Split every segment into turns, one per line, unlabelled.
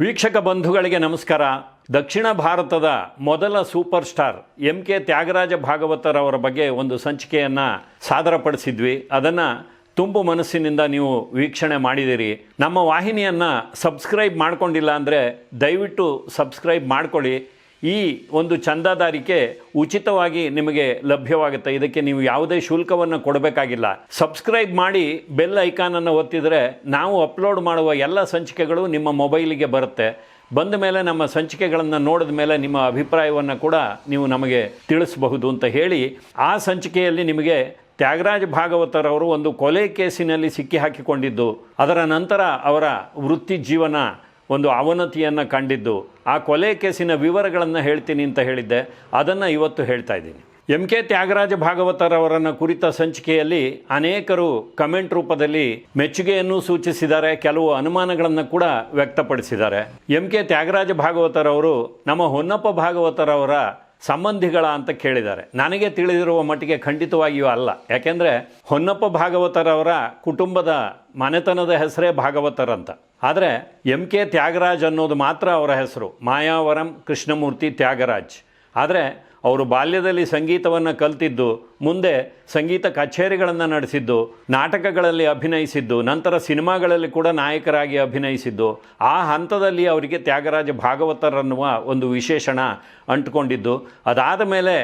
ವೀಕ್ಷಕ ಬಂಧುಗಳಿಗೆ ನಮಸ್ಕಾರ. ದಕ್ಷಿಣ ಭಾರತದ ಮೊದಲ super star M K Thyagaraja Bhagavathar ಅವರ ಬಗ್ಗೆ ಒಂದು ಸಂಚಿಕೆಯನ್ನು ಸಾದರಪಡಿಸಿದ್ವಿ. ಅದನ್ನು ತುಂಬು ಮನಸ್ಸಿನಿಂದ ನೀವು ವೀಕ್ಷಣೆ ಮಾಡಿದಿರಿ. ನಮ್ಮ ವಾಹಿನಿಯನ್ನು ಸಬ್ಸ್ಕ್ರೈಬ್ ಮಾಡಿಕೊಂಡಿಲ್ಲ ಅಂದರೆ ದಯವಿಟ್ಟು ಸಬ್ಸ್ಕ್ರೈಬ್ ಮಾಡ್ಕೊಳ್ಳಿ. ಈ ಒಂದು ಚಂದಾದಾರಿಕೆ ಉಚಿತವಾಗಿ ನಿಮಗೆ ಲಭ್ಯವಾಗುತ್ತೆ. ಇದಕ್ಕೆ ನೀವು ಯಾವುದೇ ಶುಲ್ಕವನ್ನು ಕೊಡಬೇಕಾಗಿಲ್ಲ. ಸಬ್ಸ್ಕ್ರೈಬ್ ಮಾಡಿ ಬೆಲ್ ಐಕಾನನ್ನು ಒತ್ತಿದರೆ ನಾವು ಅಪ್ಲೋಡ್ ಮಾಡುವ ಎಲ್ಲ ಸಂಚಿಕೆಗಳು ನಿಮ್ಮ ಮೊಬೈಲಿಗೆ ಬರುತ್ತೆ. ಬಂದ ಮೇಲೆ ನಮ್ಮ ಸಂಚಿಕೆಗಳನ್ನು ನೋಡಿದ ಮೇಲೆ ನಿಮ್ಮ ಅಭಿಪ್ರಾಯವನ್ನು ಕೂಡ ನೀವು ನಮಗೆ ತಿಳಿಸಬಹುದು ಅಂತ ಹೇಳಿ ಆ ಸಂಚಿಕೆಯಲ್ಲಿ ನಿಮಗೆ ತ್ಯಾಗರಾಜ ಭಾಗವತರವರು ಒಂದು ಕೊಲೆ ಕೇಸಿನಲ್ಲಿ ಸಿಕ್ಕಿಹಾಕಿಕೊಂಡಿದ್ದು. ಅದರ ನಂತರ ಅವರ ವೃತ್ತಿ ಜೀವನ ಒಂದು ಅವನತಿಯನ್ನು ಕಂಡಿದ್ದು. ಆ ಕೊಲೆ ಕೇಸಿನ ವಿವರಗಳನ್ನು ಹೇಳ್ತೀನಿ ಅಂತ ಹೇಳಿದ್ದೆ. ಅದನ್ನು ಇವತ್ತು ಹೇಳ್ತಾ ಇದ್ದೀನಿ. ಎಂ ಕೆ ತ್ಯಾಗರಾಜ ಭಾಗವತರವರನ್ನು ಕುರಿತ ಸಂಚಿಕೆಯಲ್ಲಿ ಅನೇಕರು ಕಮೆಂಟ್ ರೂಪದಲ್ಲಿ ಮೆಚ್ಚುಗೆಯನ್ನು ಸೂಚಿಸಿದ್ದಾರೆ. ಕೆಲವು ಅನುಮಾನಗಳನ್ನು ಕೂಡ ವ್ಯಕ್ತಪಡಿಸಿದ್ದಾರೆ. ಎಂ ಕೆ ತ್ಯಾಗರಾಜ ಭಾಗವತರವರು ನಮ್ಮ ಹೊನ್ನಪ್ಪ ಭಾಗವತರವರ ಸಂಬಂಧಿಗಳ ಅಂತ ಕೇಳಿದ್ದಾರೆ. ನನಗೆ ತಿಳಿದಿರುವ ಮಟ್ಟಿಗೆ ಖಂಡಿತವಾಗಿಯೂ ಅಲ್ಲ. ಯಾಕೆಂದರೆ ಹೊನ್ನಪ್ಪ ಭಾಗವತರವರ ಕುಟುಂಬದ ಮನೆತನದ ಹೆಸರೇ ಭಾಗವತರಂತ ಆದರೆ ಎಂ ಕೆ ತ್ಯಾಗರಾಜ್ ಅನ್ನೋದು ಮಾತ್ರ ಅವರ ಹೆಸರು. ಮಾಯಾವರಂ ಕೃಷ್ಣಮೂರ್ತಿ ತ್ಯಾಗರಾಜ್. ಆದರೆ ಅವರು ಬಾಲ್ಯದಲ್ಲಿ ಸಂಗೀತವನ್ನು ಕಲ್ತಿದ್ದು, ಮುಂದೆ ಸಂಗೀತ ಕಚೇರಿಗಳನ್ನು ನಡೆಸಿದ್ದು, ನಾಟಕಗಳಲ್ಲಿ ಅಭಿನಯಿಸಿದ್ದು, ನಂತರ ಸಿನಿಮಾಗಳಲ್ಲಿ ಕೂಡ ನಾಯಕರಾಗಿ ಅಭಿನಯಿಸಿದ್ದು, ಆ ಹಂತದಲ್ಲಿ ಅವರಿಗೆ ತ್ಯಾಗರಾಜ ಭಾಗವತರನ್ನುವ ಒಂದು ವಿಶೇಷಣ ಅಂಟ್ಕೊಂಡಿದ್ದು. ಅದಾದ ಮೇಲೆ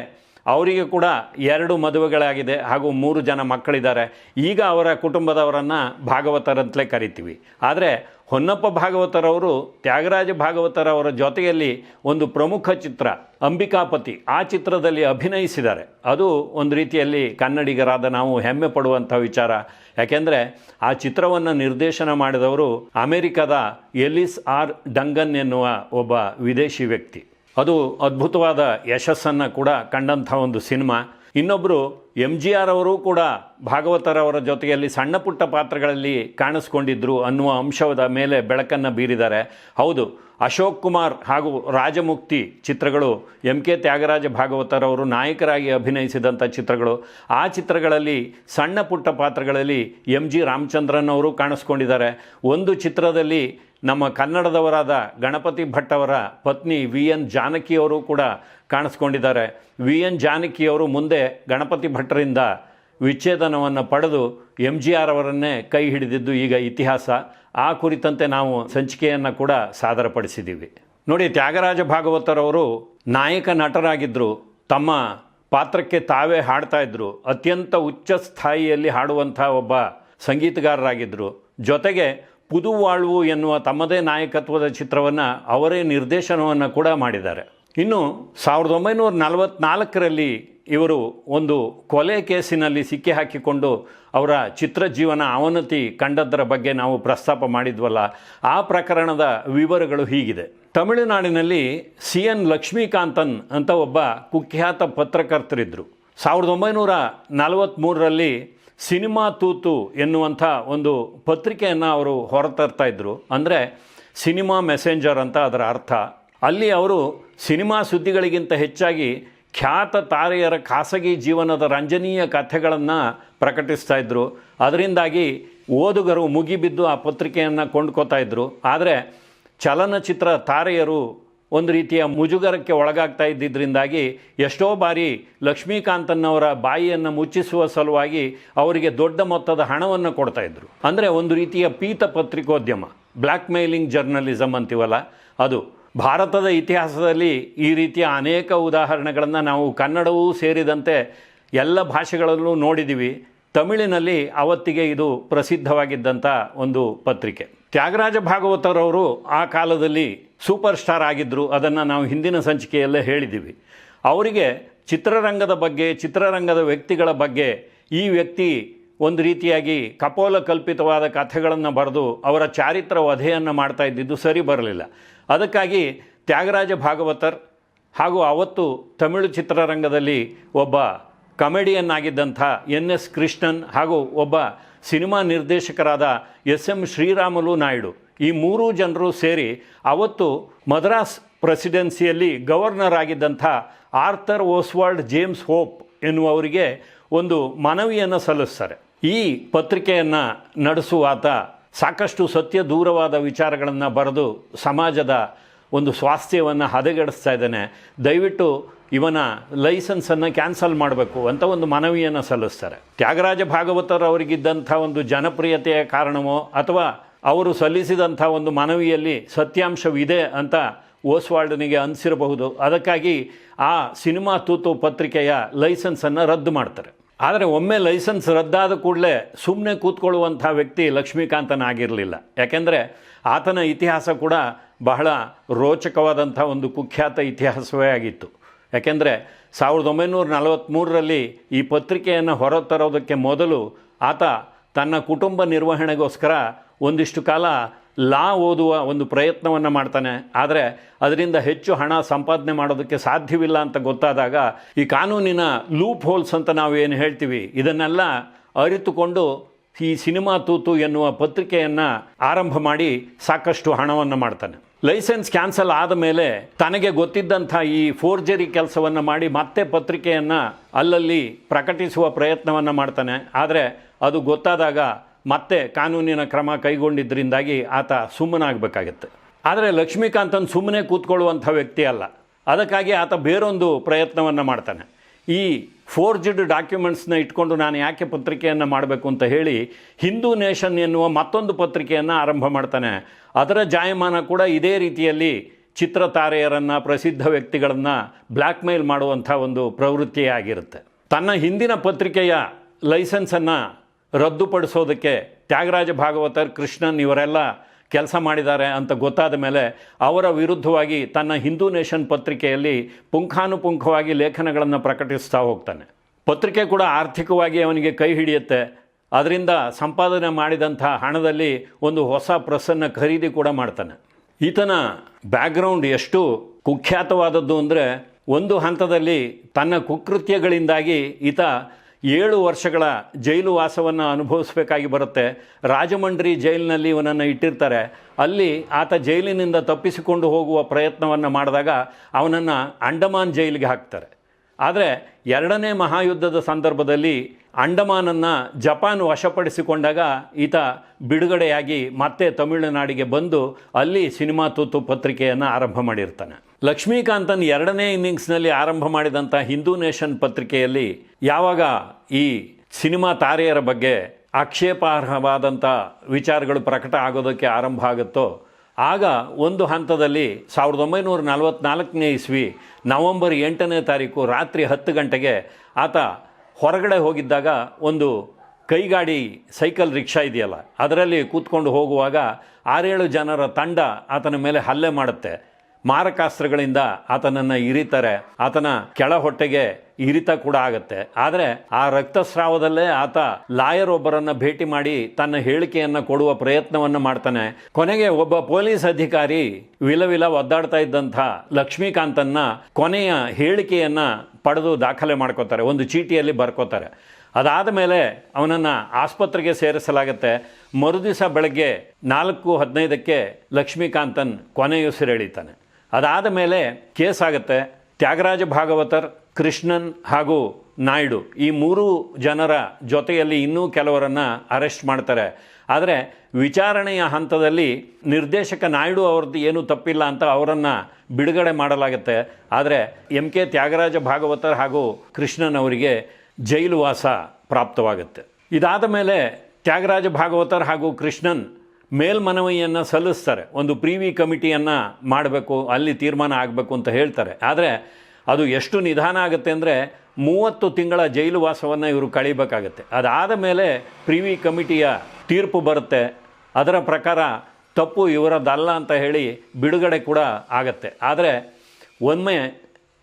ಅವರಿಗೆ ಕೂಡ ಎರಡು ಮದುವೆಗಳಾಗಿದೆ ಹಾಗೂ ಮೂರು ಜನ ಮಕ್ಕಳಿದ್ದಾರೆ. ಈಗ ಅವರ ಕುಟುಂಬದವರನ್ನು ಭಾಗವತರಂತಲೇ ಕರಿತೀವಿ. ಆದರೆ ಹೊನ್ನಪ್ಪ ಭಾಗವತರವರು ತ್ಯಾಗರಾಜ ಭಾಗವತರವರ ಜೊತೆಯಲ್ಲಿ ಒಂದು ಪ್ರಮುಖ ಚಿತ್ರ, ಅಂಬಿಕಾಪತಿ, ಆ ಚಿತ್ರದಲ್ಲಿ ಅಭಿನಯಿಸಿದ್ದಾರೆ. ಅದು ಒಂದು ರೀತಿಯಲ್ಲಿ ಕನ್ನಡಿಗರಾದ ನಾವು ಹೆಮ್ಮೆ ಪಡುವಂಥ ವಿಚಾರ. ಯಾಕೆಂದರೆ ಆ ಚಿತ್ರವನ್ನು ನಿರ್ದೇಶನ ಮಾಡಿದವರು ಅಮೆರಿಕದ ಎಲಿಸ್ ಆರ್ ಡಂಗನ್ ಎನ್ನುವ ಒಬ್ಬ ವಿದೇಶಿ ವ್ಯಕ್ತಿ. ಅದು ಅದ್ಭುತವಾದ ಯಶಸ್ಸನ್ನು ಕೂಡ ಕಂಡಂಥ ಒಂದು ಸಿನಿಮಾ. ಇನ್ನೊಬ್ಬರು ಎಂ ಜಿ ಆರ್ ಅವರು ಕೂಡ ಭಾಗವತರವರ ಜೊತೆಯಲ್ಲಿ ಸಣ್ಣ ಪುಟ್ಟ ಪಾತ್ರಗಳಲ್ಲಿ ಕಾಣಿಸ್ಕೊಂಡಿದ್ರು ಅನ್ನುವ ಅಂಶದ ಮೇಲೆ ಬೆಳಕನ್ನು ಬೀರಿದ್ದಾರೆ. ಹೌದು, ಅಶೋಕ್ ಕುಮಾರ್ ಹಾಗೂ ರಾಜಮುಕ್ತಿ ಚಿತ್ರಗಳು, ಎಂ ಕೆ ತ್ಯಾಗರಾಜ ಭಾಗವತರವರು ನಾಯಕರಾಗಿ ಅಭಿನಯಿಸಿದಂಥ ಚಿತ್ರಗಳು. ಆ ಚಿತ್ರಗಳಲ್ಲಿ ಸಣ್ಣ ಪುಟ್ಟ ಪಾತ್ರಗಳಲ್ಲಿ ಎಂ ಜಿ ರಾಮಚಂದ್ರನ್ ಅವರು ಕಾಣಿಸ್ಕೊಂಡಿದ್ದಾರೆ. ಒಂದು ಚಿತ್ರದಲ್ಲಿ ನಮ್ಮ ಕನ್ನಡದವರಾದ ಗಣಪತಿ ಭಟ್ ಅವರ ಪತ್ನಿ ವಿ ಎನ್ ಜಾನಕಿಯವರು ಕೂಡ ಕಾಣಿಸ್ಕೊಂಡಿದ್ದಾರೆ. ವಿ ಎನ್ ಜಾನಕಿಯವರು ಮುಂದೆ ಗಣಪತಿ ಭಟ್ಟರಿಂದ ವಿಚ್ಛೇದನವನ್ನು ಪಡೆದು ಎಂ ಜಿ ಆರ್ ಅವರನ್ನೇ ಕೈ ಹಿಡಿದಿದ್ದು ಈಗ ಇತಿಹಾಸ. ಆ ಕುರಿತಂತೆ ನಾವು ಸಂಚಿಕೆಯನ್ನು ಕೂಡ ಸಾದರಪಡಿಸಿದ್ದೀವಿ. ನೋಡಿ, ತ್ಯಾಗರಾಜ ಭಾಗವತರವರು ನಾಯಕ ನಟರಾಗಿದ್ದರು ತಮ್ಮ ಪಾತ್ರಕ್ಕೆ ತಾವೇ ಹಾಡ್ತಾ ಇದ್ದರು ಅತ್ಯಂತ ಉಚ್ಚ ಸ್ಥಾಯಿಯಲ್ಲಿ ಹಾಡುವಂಥ ಒಬ್ಬ ಸಂಗೀತಗಾರರಾಗಿದ್ದರು ಜೊತೆಗೆ ಪುದುವಾಳ್ವು ಎನ್ನುವ ತಮ್ಮದೇ ನಾಯಕತ್ವದ ಚಿತ್ರವನ್ನು ಅವರೇ ನಿರ್ದೇಶನವನ್ನು ಕೂಡ ಮಾಡಿದ್ದಾರೆ. ಇನ್ನು ಸಾವಿರದ ಒಂಬೈನೂರ ನಲವತ್ನಾಲ್ಕರಲ್ಲಿ ಇವರು ಒಂದು ಕೊಲೆ ಕೇಸಿನಲ್ಲಿ ಸಿಕ್ಕಿ ಹಾಕಿಕೊಂಡು ಅವರ ಚಿತ್ರ ಜೀವನ ಅವನತಿ ಕಂಡದ್ದರ ಬಗ್ಗೆ ನಾವು ಪ್ರಸ್ತಾಪ ಮಾಡಿದ್ವಲ್ಲ, ಆ ಪ್ರಕರಣದ ವಿವರಗಳು ಹೀಗಿದೆ. ತಮಿಳುನಾಡಿನಲ್ಲಿ ಸಿ ಎನ್ ಲಕ್ಷ್ಮೀಕಾಂತನ್ ಅಂತ ಒಬ್ಬ ಕುಖ್ಯಾತ ಪತ್ರಕರ್ತರಿದ್ದರು ಸಾವಿರದ ಒಂಬೈನೂರ ನಲವತ್ತ್ಮೂರರಲ್ಲಿ ಸಿನಿಮಾ ತೂತು ಎನ್ನುವಂಥ ಒಂದು ಪತ್ರಿಕೆಯನ್ನು ಅವರು ಹೊರತರ್ತಾ ಇದ್ದರು ಅಂದರೆ ಸಿನಿಮಾ ಮೆಸೆಂಜರ್ ಅಂತ ಅದರ ಅರ್ಥ. ಅಲ್ಲಿ ಅವರು ಸಿನಿಮಾ ಸುದ್ದಿಗಳಿಗಿಂತ ಹೆಚ್ಚಾಗಿ ಖ್ಯಾತ ತಾರೆಯರ ಖಾಸಗಿ ಜೀವನದ ರಂಜನೀಯ ಕಥೆಗಳನ್ನು ಪ್ರಕಟಿಸ್ತಾ ಇದ್ದರು ಅದರಿಂದಾಗಿ ಓದುಗರು ಮುಗಿಬಿದ್ದು ಆ ಪತ್ರಿಕೆಯನ್ನು ಕೊಂಡ್ಕೋತಾ ಇದ್ದರು ಆದರೆ ಚಲನಚಿತ್ರ ತಾರೆಯರು ಒಂದು ರೀತಿಯ ಮುಜುಗರಕ್ಕೆ ಒಳಗಾಗ್ತಾ ಇದ್ದಿದ್ದರಿಂದಾಗಿ ಎಷ್ಟೋ ಬಾರಿ ಲಕ್ಷ್ಮೀಕಾಂತನ್ನವರ ಬಾಯಿಯನ್ನು ಮುಚ್ಚಿಸುವ ಸಲುವಾಗಿ ಅವರಿಗೆ ದೊಡ್ಡ ಮೊತ್ತದ ಹಣವನ್ನು ಕೊಡ್ತಾ ಇದ್ದರು ಅಂದರೆ ಒಂದು ರೀತಿಯ ಪೀತ ಪತ್ರಿಕೋದ್ಯಮ ಬ್ಲ್ಯಾಕ್ ಮೇಲಿಂಗ್ ಜರ್ನಲಿಸಮ್ ಅಂತೀವಲ್ಲ, ಅದು ಭಾರತದ ಇತಿಹಾಸದಲ್ಲಿ ಈ ರೀತಿಯ ಅನೇಕ ಉದಾಹರಣೆಗಳನ್ನು ನಾವು ಕನ್ನಡವೂ ಸೇರಿದಂತೆ ಎಲ್ಲ ಭಾಷೆಗಳಲ್ಲೂ ನೋಡಿದ್ದೀವಿ ತಮಿಳಿನಲ್ಲಿ ಅವತ್ತಿಗೆ ಇದು ಪ್ರಸಿದ್ಧವಾಗಿದ್ದಂಥ ಒಂದು ಪತ್ರಿಕೆ. ತ್ಯಾಗರಾಜ ಭಾಗವತರವರು ಆ ಕಾಲದಲ್ಲಿ ಸೂಪರ್ ಸ್ಟಾರ್ ಆಗಿದ್ದರು ಅದನ್ನು ನಾವು ಹಿಂದಿನ ಸಂಚಿಕೆಯಲ್ಲೇ ಹೇಳಿದ್ದೀವಿ. ಅವರಿಗೆ ಚಿತ್ರರಂಗದ ಬಗ್ಗೆ, ಚಿತ್ರರಂಗದ ವ್ಯಕ್ತಿಗಳ ಬಗ್ಗೆ ಈ ವ್ಯಕ್ತಿ ಒಂದು ರೀತಿಯಾಗಿ ಕಪೋಲ ಕಲ್ಪಿತವಾದ ಕಥೆಗಳನ್ನು ಬರೆದು ಅವರ ಚಾರಿತ್ರ ವಧೆಯನ್ನು ಮಾಡ್ತಾ ಇದ್ದಿದ್ದು ಸರಿ ಬರಲಿಲ್ಲ. ಅದಕ್ಕಾಗಿ ತ್ಯಾಗರಾಜ ಭಾಗವತರ್ ಹಾಗೂ ಅವತ್ತು ತಮಿಳು ಚಿತ್ರರಂಗದಲ್ಲಿ ಒಬ್ಬ ಕಮೆಡಿಯನ್ ಆಗಿದ್ದಂಥ ಎನ್ ಎಸ್ ಕೃಷ್ಣನ್ ಹಾಗೂ ಒಬ್ಬ ಸಿನಿಮಾ ನಿರ್ದೇಶಕರಾದ ಎಸ್ ಎಂ ಶ್ರೀರಾಮುಲು ನಾಯ್ಡು ಈ ಮೂರೂ ಜನರು ಸೇರಿ ಅವತ್ತು ಮದ್ರಾಸ್ ಪ್ರೆಸಿಡೆನ್ಸಿಯಲ್ಲಿ ಗವರ್ನರ್ ಆಗಿದ್ದಂಥ ಆರ್ಥರ್ ಓಸ್ವಾಲ್ಡ್ ಜೇಮ್ಸ್ ಹೋಪ್ ಎನ್ನುವರಿಗೆ ಒಂದು ಮನವಿಯನ್ನು ಸಲ್ಲಿಸ್ತಾರೆ. ಈ ಪತ್ರಿಕೆಯನ್ನು ನಡೆಸುವಾತ ಸಾಕಷ್ಟು ಸತ್ಯ ದೂರವಾದ ವಿಚಾರಗಳನ್ನು ಬರೆದು ಸಮಾಜದ ಒಂದು ಸ್ವಾಸ್ಥ್ಯವನ್ನು ಹದಗೆಡಿಸ್ತಾ ಇದ್ದಾನೆ. ದಯವಿಟ್ಟು ಇವನ ಲೈಸೆನ್ಸನ್ನು ಕ್ಯಾನ್ಸಲ್ ಮಾಡಬೇಕು ಅಂತ ಒಂದು ಮನವಿಯನ್ನು ಸಲ್ಲಿಸ್ತಾರೆ. ತ್ಯಾಗರಾಜ ಭಾಗವತರವರಿಗಿದ್ದಂಥ ಒಂದು ಜನಪ್ರಿಯತೆಯ ಕಾರಣವೋ ಅಥವಾ ಅವರು ಸಲ್ಲಿಸಿದಂಥ ಒಂದು ಮನವಿಯಲ್ಲಿ ಸತ್ಯಾಂಶವಿದೆ ಅಂತ ಓಸ್ವಾಲ್ಡನಿಗೆ ಅನಿಸಿರಬಹುದು. ಅದಕ್ಕಾಗಿ ಆ ಸಿನಿಮಾ ತೂತು ಪತ್ರಿಕೆಯ ಲೈಸೆನ್ಸನ್ನು ರದ್ದು ಮಾಡ್ತಾರೆ. ಆದರೆ ಒಮ್ಮೆ ಲೈಸೆನ್ಸ್ ರದ್ದಾದ ಕೂಡಲೇ ಸುಮ್ಮನೆ ಕೂತ್ಕೊಳ್ಳುವಂಥ ವ್ಯಕ್ತಿ ಲಕ್ಷ್ಮೀಕಾಂತನಾಗಿರಲಿಲ್ಲ ಯಾಕೆಂದರೆ ಆತನ ಇತಿಹಾಸ ಕೂಡ ಬಹಳ ರೋಚಕವಾದಂಥ ಒಂದು ಕುಖ್ಯಾತ ಇತಿಹಾಸವೇ ಆಗಿತ್ತು. ಯಾಕೆಂದರೆ ಸಾವಿರದ ಒಂಬೈನೂರ ನಲವತ್ತ್ಮೂರರಲ್ಲಿ ಈ ಪತ್ರಿಕೆಯನ್ನು ಹೊರತರೋದಕ್ಕೆ ಮೊದಲು ಆತ ತನ್ನ ಕುಟುಂಬ ನಿರ್ವಹಣೆಗೋಸ್ಕರ ಒಂದಿಷ್ಟು ಕಾಲ ಲಾ ಓದುವ ಒಂದು ಪ್ರಯತ್ನವನ್ನು ಮಾಡ್ತಾನೆ. ಆದರೆ ಅದರಿಂದ ಹೆಚ್ಚು ಹಣ ಸಂಪಾದನೆ ಮಾಡೋದಕ್ಕೆ ಸಾಧ್ಯವಿಲ್ಲ ಅಂತ ಗೊತ್ತಾದಾಗ ಈ ಕಾನೂನಿನ ಲೂಪ್ ಹೋಲ್ಸ್ ಅಂತ ನಾವು ಏನು ಹೇಳ್ತೀವಿ, ಇದನ್ನೆಲ್ಲ ಅರಿತುಕೊಂಡು ಈ ಸಿನಿಮಾ ತೂತು ಎನ್ನುವ ಪತ್ರಿಕೆಯನ್ನು ಆರಂಭ ಮಾಡಿ ಸಾಕಷ್ಟು ಹಣವನ್ನು ಮಾಡ್ತಾನೆ. ಲೈಸೆನ್ಸ್ ಕ್ಯಾನ್ಸಲ್ ಆದ ಮೇಲೆ ತನಗೆ ಗೊತ್ತಿದ್ದಂಥ ಈ ಫೋರ್ಜರಿ ಕೆಲಸವನ್ನು ಮಾಡಿ ಮತ್ತೆ ಪತ್ರಿಕೆಯನ್ನು ಅಲ್ಲಲ್ಲಿ ಪ್ರಕಟಿಸುವ ಪ್ರಯತ್ನವನ್ನು ಮಾಡ್ತಾನೆ. ಆದರೆ ಅದು ಗೊತ್ತಾದಾಗ ಮತ್ತೆ ಕಾನೂನಿನ ಕ್ರಮ ಕೈಗೊಂಡಿದ್ದರಿಂದಾಗಿ ಆತ ಸುಮ್ಮನಾಗಬೇಕಾಗತ್ತೆ. ಆದರೆ ಲಕ್ಷ್ಮೀಕಾಂತನ್ ಸುಮ್ಮನೆ ಕೂತ್ಕೊಳ್ಳುವಂಥ ವ್ಯಕ್ತಿ ಅಲ್ಲ. ಅದಕ್ಕಾಗಿ ಆತ ಬೇರೊಂದು ಪ್ರಯತ್ನವನ್ನು ಮಾಡ್ತಾನೆ. ಈ ಫೋರ್ಜ್ಡ್ ಡಾಕ್ಯುಮೆಂಟ್ಸ್ನ ಇಟ್ಕೊಂಡು ನಾನು ಯಾಕೆ ಪತ್ರಿಕೆಯನ್ನು ಮಾಡಬೇಕು ಅಂತ ಹೇಳಿ ಹಿಂದೂ ನೇಷನ್ ಎನ್ನುವ ಮತ್ತೊಂದು ಪತ್ರಿಕೆಯನ್ನು ಆರಂಭ ಮಾಡ್ತಾನೆ. ಅದರ ಜಾಯಮಾನ ಕೂಡ ಇದೇ ರೀತಿಯಲ್ಲಿ ಚಿತ್ರತಾರೆಯರನ್ನು, ಪ್ರಸಿದ್ಧ ವ್ಯಕ್ತಿಗಳನ್ನು ಬ್ಲ್ಯಾಕ್ ಮೇಲ್ ಮಾಡುವಂಥ ಒಂದು ಪ್ರವೃತ್ತಿಯೇ ಆಗಿರುತ್ತೆ ತನ್ನ ಹಿಂದಿನ ಪತ್ರಿಕೆಯ ಲೈಸೆನ್ಸನ್ನು ರದ್ದುಪಡಿಸೋದಕ್ಕೆ ತ್ಯಾಗರಾಜ ಭಾಗವತರ್ ಕೃಷ್ಣನ್ ಇವರೆಲ್ಲ ಕೆಲಸ ಮಾಡಿದ್ದಾರೆ ಅಂತ ಗೊತ್ತಾದ ಮೇಲೆ ಅವರ ವಿರುದ್ಧವಾಗಿ ತನ್ನ ಹಿಂದೂ ನೇಷನ್ ಪತ್ರಿಕೆಯಲ್ಲಿ ಪುಂಖಾನುಪುಂಖವಾಗಿ ಲೇಖನಗಳನ್ನು ಪ್ರಕಟಿಸ್ತಾ ಹೋಗ್ತಾನೆ. ಪತ್ರಿಕೆ ಕೂಡ ಆರ್ಥಿಕವಾಗಿ ಅವನಿಗೆ ಕೈ ಹಿಡಿಯುತ್ತೆ. ಅದರಿಂದ ಸಂಪಾದನೆ ಮಾಡಿದಂಥ ಹಣದಲ್ಲಿ ಒಂದು ಹೊಸ ಪ್ರಸನ್ನ ಖರೀದಿ ಕೂಡ ಮಾಡ್ತಾನೆ. ಈತನ ಬ್ಯಾಕ್ಗ್ರೌಂಡ್ ಎಷ್ಟು ಕುಖ್ಯಾತವಾದದ್ದು ಅಂದರೆ ಒಂದು ಹಂತದಲ್ಲಿ ತನ್ನ ಕುಕೃತ್ಯಗಳಿಂದಾಗಿ ಈತ ಏಳು ವರ್ಷಗಳ ಜೈಲು ವಾಸವನ್ನು ಅನುಭವಿಸಬೇಕಾಗಿ ಬರುತ್ತೆ. ರಾಜಮಂಡ್ರಿ ಜೈಲಿನಲ್ಲಿ ಇವನನ್ನು ಇಟ್ಟಿರ್ತಾರೆ. ಅಲ್ಲಿ ಆತ ಜೈಲಿನಿಂದ ತಪ್ಪಿಸಿಕೊಂಡು ಹೋಗುವ ಪ್ರಯತ್ನವನ್ನು ಮಾಡಿದಾಗ ಅವನನ್ನು ಅಂಡಮಾನ್ ಜೈಲಿಗೆ ಹಾಕ್ತಾರೆ. ಆದರೆ ಎರಡನೇ ಮಹಾಯುದ್ಧದ ಸಂದರ್ಭದಲ್ಲಿ ಅಂಡಮಾನನ್ನು ಜಪಾನ್ ವಶಪಡಿಸಿಕೊಂಡಾಗ ಈತ ಬಿಡುಗಡೆಯಾಗಿ ಮತ್ತೆ ತಮಿಳುನಾಡಿಗೆ ಬಂದು ಅಲ್ಲಿ ಸಿನಿಮಾ ತೂತು ಪತ್ರಿಕೆಯನ್ನು ಆರಂಭ ಮಾಡಿರ್ತಾನೆ. ಲಕ್ಷ್ಮೀಕಾಂತನ್ ಎರಡನೇ ಇನ್ನಿಂಗ್ಸ್ನಲ್ಲಿ ಆರಂಭ ಮಾಡಿದಂಥ ಹಿಂದೂ ನೇಷನ್ ಪತ್ರಿಕೆಯಲ್ಲಿ ಯಾವಾಗ ಈ ಸಿನಿಮಾ ತಾರೆಯರ ಬಗ್ಗೆ ಆಕ್ಷೇಪಾರ್ಹವಾದಂಥ ವಿಚಾರಗಳು ಪ್ರಕಟ ಆಗೋದಕ್ಕೆ ಆರಂಭ ಆಗುತ್ತೋ, ಆಗ ಒಂದು ಹಂತದಲ್ಲಿ ಸಾವಿರದ ಒಂಬೈನೂರ ನಲವತ್ನಾಲ್ಕನೇ ಇಸ್ವಿ ನವಂಬರ್ ಎಂಟನೇ ತಾರೀಕು ರಾತ್ರಿ ಹತ್ತು ಗಂಟೆಗೆ ಆತ ಹೊರಗಡೆ ಹೋಗಿದ್ದಾಗ ಒಂದು ಕೈಗಾಡಿ ಸೈಕಲ್ ರಿಕ್ಷಾ ಇದೆಯಲ್ಲ, ಅದರಲ್ಲಿ ಕೂತ್ಕೊಂಡು ಹೋಗುವಾಗ ಆರೇಳು ಜನರ ತಂಡ ಆತನ ಮೇಲೆ ಹಲ್ಲೆ ಮಾಡುತ್ತೆ. ಮಾರಕಾಸ್ತ್ರಗಳಿಂದ ಆತನನ್ನು ಇರಿತಾರೆ, ಆತನ ಕೆಳ ಹೊಟ್ಟೆಗೆ ಇರಿತ ಕೂಡ ಆಗುತ್ತೆ. ಆದರೆ ಆ ರಕ್ತಸ್ರಾವದಲ್ಲೇ ಆತ ಲಾಯರ್ ಒಬ್ಬರನ್ನು ಭೇಟಿ ಮಾಡಿ ತನ್ನ ಹೇಳಿಕೆಯನ್ನು ಕೊಡುವ ಪ್ರಯತ್ನವನ್ನು ಮಾಡ್ತಾನೆ. ಕೊನೆಗೆ ಒಬ್ಬ ಪೊಲೀಸ್ ಅಧಿಕಾರಿ ವಿಲವಿಲ ಒದ್ದಾಡ್ತಾ ಇದ್ದಂಥ ಲಕ್ಷ್ಮೀಕಾಂತನ್ನ ಕೊನೆಯ ಹೇಳಿಕೆಯನ್ನು ಪಡೆದು ದಾಖಲೆ ಮಾಡ್ಕೋತಾರೆ, ಒಂದು ಚೀಟಿಯಲ್ಲಿ ಬರ್ಕೋತಾರೆ. ಅದಾದ ಮೇಲೆ ಅವನನ್ನು ಆಸ್ಪತ್ರೆಗೆ ಸೇರಿಸಲಾಗುತ್ತೆ. ಮರುದಿವಸ ಬೆಳಗ್ಗೆ ನಾಲ್ಕು ಹದಿನೈದಕ್ಕೆ ಲಕ್ಷ್ಮೀಕಾಂತನ್ ಕೊನೆಯುಸಿರೆಳಿತಾನೆ. ಅದಾದ ಮೇಲೆ ಕೇಸ್ ಆಗುತ್ತೆ ತ್ಯಾಗರಾಜ ಭಾಗವತರ್, ಕೃಷ್ಣನ್ ಹಾಗೂ ನಾಯ್ಡು ಈ ಮೂರು ಜನರ ಜೊತೆಯಲ್ಲಿ ಇನ್ನೂ ಕೆಲವರನ್ನು ಅರೆಸ್ಟ್ ಮಾಡ್ತಾರೆ. ಆದರೆ ವಿಚಾರಣೆಯ ಹಂತದಲ್ಲಿ ನಿರ್ದೇಶಕ ನಾಯ್ಡು ಅವ್ರದ್ದು ಏನೂ ತಪ್ಪಿಲ್ಲ ಅಂತ ಅವರನ್ನು ಬಿಡುಗಡೆ ಮಾಡಲಾಗುತ್ತೆ. ಆದರೆ ಎಂ ಕೆ ತ್ಯಾಗರಾಜ ಭಾಗವತರ್ ಹಾಗೂ ಕೃಷ್ಣನ್ ಅವರಿಗೆ ಜೈಲು ವಾಸ ಪ್ರಾಪ್ತವಾಗುತ್ತೆ. ಇದಾದ ಮೇಲೆ ತ್ಯಾಗರಾಜ ಭಾಗವತರ್ ಹಾಗೂ ಕೃಷ್ಣನ್ ಮೇಲ್ಮನವಿಯನ್ನು ಸಲ್ಲಿಸ್ತಾರೆ. ಒಂದು ಪ್ರೀವಿ ಕಮಿಟಿಯನ್ನು ಮಾಡಬೇಕು, ಅಲ್ಲಿ ತೀರ್ಮಾನ ಆಗಬೇಕು ಅಂತ ಹೇಳ್ತಾರೆ. ಆದರೆ ಅದು ಎಷ್ಟು ನಿಧಾನ ಆಗುತ್ತೆ ಅಂದರೆ ಮೂವತ್ತು ತಿಂಗಳ ಜೈಲು ವಾಸವನ್ನು ಇವರು ಕಳಿಬೇಕಾಗತ್ತೆ. ಅದಾದ ಮೇಲೆ ಪ್ರಿವಿ ಕಮಿಟಿಯ ತೀರ್ಪು ಬರುತ್ತೆ. ಅದರ ಪ್ರಕಾರ ತಪ್ಪು ಇವರದ್ದಲ್ಲ ಅಂತ ಹೇಳಿ ಬಿಡುಗಡೆ ಕೂಡ ಆಗತ್ತೆ. ಆದರೆ ಒಮ್ಮೆ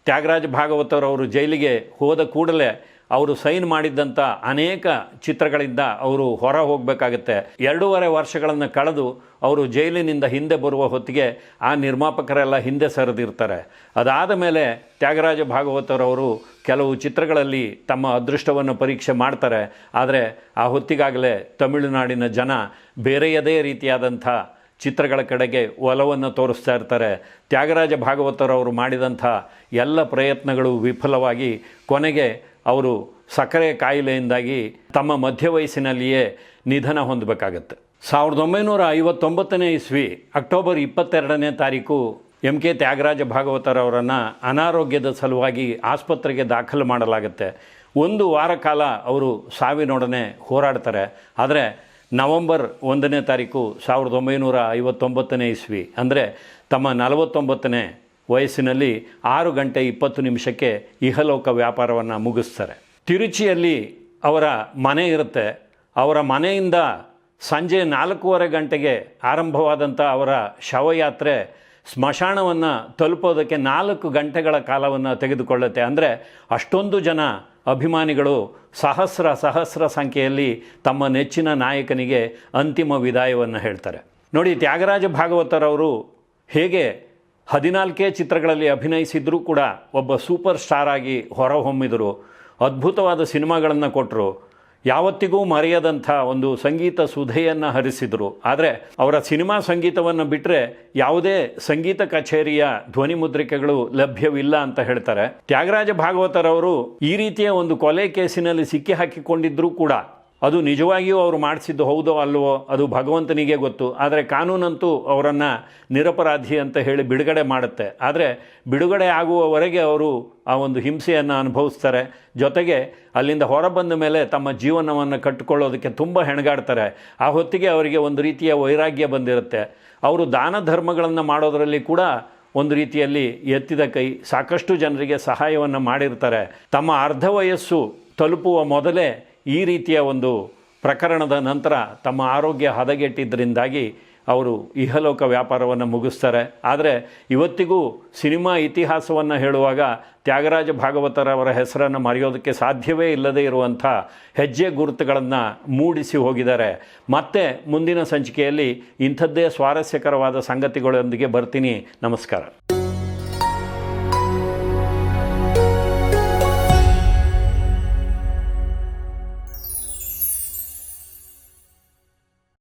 ತ್ಯಾಗರಾಜ ಭಾಗವತರವರು ಜೈಲಿಗೆ ಹೋದ ಕೂಡಲೇ ಅವರು ಸೈನ್ ಮಾಡಿದ್ದಂಥ ಅನೇಕ ಚಿತ್ರಗಳಿಂದ ಅವರು ಹೊರ ಹೋಗಬೇಕಾಗತ್ತೆ. ಎರಡೂವರೆ ವರ್ಷಗಳನ್ನು ಕಳೆದು ಅವರು ಜೈಲಿನಿಂದ ಹಿಂದೆ ಬರುವ ಹೊತ್ತಿಗೆ ಆ ನಿರ್ಮಾಪಕರೆಲ್ಲ ಹಿಂದೆ ಸರಿದಿರ್ತಾರೆ. ಅದಾದ ಮೇಲೆ ತ್ಯಾಗರಾಜ ಭಾಗವತರವರು ಕೆಲವು ಚಿತ್ರಗಳಲ್ಲಿ ತಮ್ಮ ಅದೃಷ್ಟವನ್ನು ಪರೀಕ್ಷೆ ಮಾಡ್ತಾರೆ. ಆದರೆ ಆ ಹೊತ್ತಿಗಾಗಲೇ ತಮಿಳುನಾಡಿನ ಜನ ಬೇರೆಯದೇ ರೀತಿಯಾದಂಥ ಚಿತ್ರಗಳ ಕಡೆಗೆ ಒಲವನ್ನು ತೋರಿಸ್ತಾ ಇರ್ತಾರೆ. ತ್ಯಾಗರಾಜ ಭಾಗವತರವರು ಮಾಡಿದಂಥ ಎಲ್ಲ ಪ್ರಯತ್ನಗಳು ವಿಫಲವಾಗಿ ಕೊನೆಗೆ ಅವರು ಸಕ್ಕರೆ ಕಾಯಿಲೆಯಿಂದಾಗಿ ತಮ್ಮ ಮಧ್ಯ ವಯಸ್ಸಿನಲ್ಲಿಯೇ ನಿಧನ ಹೊಂದಬೇಕಾಗತ್ತೆ. ಸಾವಿರದ ಒಂಬೈನೂರ ಐವತ್ತೊಂಬತ್ತನೇ ಇಸ್ವಿ, ಅಕ್ಟೋಬರ್ ಇಪ್ಪತ್ತೆರಡನೇ ತಾರೀಕು ಎಂ ಕೆ ತ್ಯಾಗರಾಜ ಭಾಗವತರವರನ್ನು ಅನಾರೋಗ್ಯದ ಸಲುವಾಗಿ ಆಸ್ಪತ್ರೆಗೆ ದಾಖಲು ಮಾಡಲಾಗುತ್ತೆ. ಒಂದು ವಾರ ಕಾಲ ಅವರು ಸಾವಿನೊಡನೆ ಹೋರಾಡ್ತಾರೆ. ಆದರೆ ನವೆಂಬರ್ ಒಂದನೇ ತಾರೀಕು ಸಾವಿರದ ಒಂಬೈನೂರ ಐವತ್ತೊಂಬತ್ತನೇ ಇಸ್ವಿ, ಅಂದರೆ ತಮ್ಮ ನಲವತ್ತೊಂಬತ್ತನೇ ವಯಸ್ಸಿನಲ್ಲಿ ಆರು ಗಂಟೆ ಇಪ್ಪತ್ತು ನಿಮಿಷಕ್ಕೆ ಇಹಲೋಕ ವ್ಯಾಪಾರವನ್ನು ಮುಗಿಸ್ತಾರೆ. ತಿರುಚಿಯಲ್ಲಿ ಅವರ ಮನೆ ಇರುತ್ತೆ. ಅವರ ಮನೆಯಿಂದ ಸಂಜೆ ನಾಲ್ಕೂವರೆ ಗಂಟೆಗೆ ಆರಂಭವಾದಂಥ ಅವರ ಶವಯಾತ್ರೆ ಸ್ಮಶಾನವನ್ನು ತಲುಪೋದಕ್ಕೆ ನಾಲ್ಕು ಗಂಟೆಗಳ ಕಾಲವನ್ನು ತೆಗೆದುಕೊಳ್ಳುತ್ತೆ. ಅಂದರೆ ಅಷ್ಟೊಂದು ಜನ ಅಭಿಮಾನಿಗಳು ಸಹಸ್ರ ಸಹಸ್ರ ಸಂಖ್ಯೆಯಲ್ಲಿ ತಮ್ಮ ನೆಚ್ಚಿನ ನಾಯಕನಿಗೆ ಅಂತಿಮ ವಿದಾಯವನ್ನು ಹೇಳ್ತಾರೆ. ನೋಡಿ, ತ್ಯಾಗರಾಜ ಭಾಗವತರವರು ಹೇಗೆ ಹದಿನಾಲ್ಕೇ ಚಿತ್ರಗಳಲ್ಲಿ ಅಭಿನಯಿಸಿದ್ರೂ ಕೂಡ ಒಬ್ಬ ಸೂಪರ್ ಸ್ಟಾರ್ ಆಗಿ ಹೊರಹೊಮ್ಮಿದರು, ಅದ್ಭುತವಾದ ಸಿನಿಮಾಗಳನ್ನು ಕೊಟ್ಟರು ಯಾವತ್ತಿಗೂ ಮರೆಯದಂಥ ಒಂದು ಸಂಗೀತ ಸುಧೆಯನ್ನು ಹರಿಸಿದರು. ಆದರೆ ಅವರ ಸಿನಿಮಾ ಸಂಗೀತವನ್ನು ಬಿಟ್ಟರೆ ಯಾವುದೇ ಸಂಗೀತ ಕಚೇರಿಯ ಧ್ವನಿ ಮುದ್ರಿಕೆಗಳು ಲಭ್ಯವಿಲ್ಲ ಅಂತ ಹೇಳ್ತಾರೆ. ತ್ಯಾಗರಾಜ ಭಾಗವತರವರು ಈ ರೀತಿಯ ಒಂದು ಕೊಲೆ ಕೇಸಿನಲ್ಲಿ ಸಿಕ್ಕಿ ಹಾಕಿಕೊಂಡಿದ್ದರೂ ಕೂಡ ಅದು ನಿಜವಾಗಿಯೂ ಅವರು ಮಾಡಿಸಿದ್ದು ಹೌದೋ ಅಲ್ವೋ, ಅದು ಭಗವಂತನಿಗೆ ಗೊತ್ತು. ಆದರೆ ಕಾನೂನಂತೂ ಅವರನ್ನು ನಿರಪರಾಧಿ ಅಂತ ಹೇಳಿ ಬಿಡುಗಡೆ ಮಾಡುತ್ತೆ. ಆದರೆ ಬಿಡುಗಡೆ ಆಗುವವರೆಗೆ ಅವರು ಆ ಒಂದು ಹಿಂಸೆಯನ್ನು ಅನುಭವಿಸ್ತಾರೆ. ಜೊತೆಗೆ ಅಲ್ಲಿಂದ ಹೊರಬಂದ ಮೇಲೆ ತಮ್ಮ ಜೀವನವನ್ನು ಕಟ್ಟಿಕೊಳ್ಳೋದಕ್ಕೆ ತುಂಬ ಹೆಣಗಾಡ್ತಾರೆ. ಆ ಹೊತ್ತಿಗೆ ಅವರಿಗೆ ಒಂದು ರೀತಿಯ ವೈರಾಗ್ಯ ಬಂದಿರುತ್ತೆ. ಅವರು ದಾನ ಧರ್ಮಗಳನ್ನು ಮಾಡೋದರಲ್ಲಿ ಕೂಡ ಒಂದು ರೀತಿಯಲ್ಲಿ ಎತ್ತಿದ ಕೈ, ಸಾಕಷ್ಟು ಜನರಿಗೆ ಸಹಾಯವನ್ನು ಮಾಡಿರ್ತಾರೆ. ತಮ್ಮ ಅರ್ಧ ವಯಸ್ಸು ತಲುಪುವ ಮೊದಲೇ ಈ ರೀತಿಯ ಒಂದು ಪ್ರಕರಣದ ನಂತರ ತಮ್ಮ ಆರೋಗ್ಯ ಹದಗೆಟ್ಟಿದ್ದರಿಂದಾಗಿ ಅವರು ಇಹಲೋಕ ವ್ಯಾಪಾರವನ್ನು ಮುಗಿಸ್ತಾರೆ. ಆದರೆ ಇವತ್ತಿಗೂ ಸಿನಿಮಾ ಇತಿಹಾಸವನ್ನು ಹೇಳುವಾಗ ತ್ಯಾಗರಾಜ ಭಾಗವತರವರ ಹೆಸರನ್ನು ಮರೆಯೋದಕ್ಕೆ ಸಾಧ್ಯವೇ ಇಲ್ಲದೆ ಇರುವಂಥ ಹೆಜ್ಜೆ ಗುರುತುಗಳನ್ನು ಮೂಡಿಸಿ ಹೋಗಿದ್ದಾರೆ. ಮತ್ತೆ ಮುಂದಿನ ಸಂಚಿಕೆಯಲ್ಲಿ ಇಂಥದ್ದೇ ಸ್ವಾರಸ್ಯಕರವಾದ ಸಂಗತಿಗಳೊಂದಿಗೆ ಬರ್ತೀನಿ. ನಮಸ್ಕಾರ.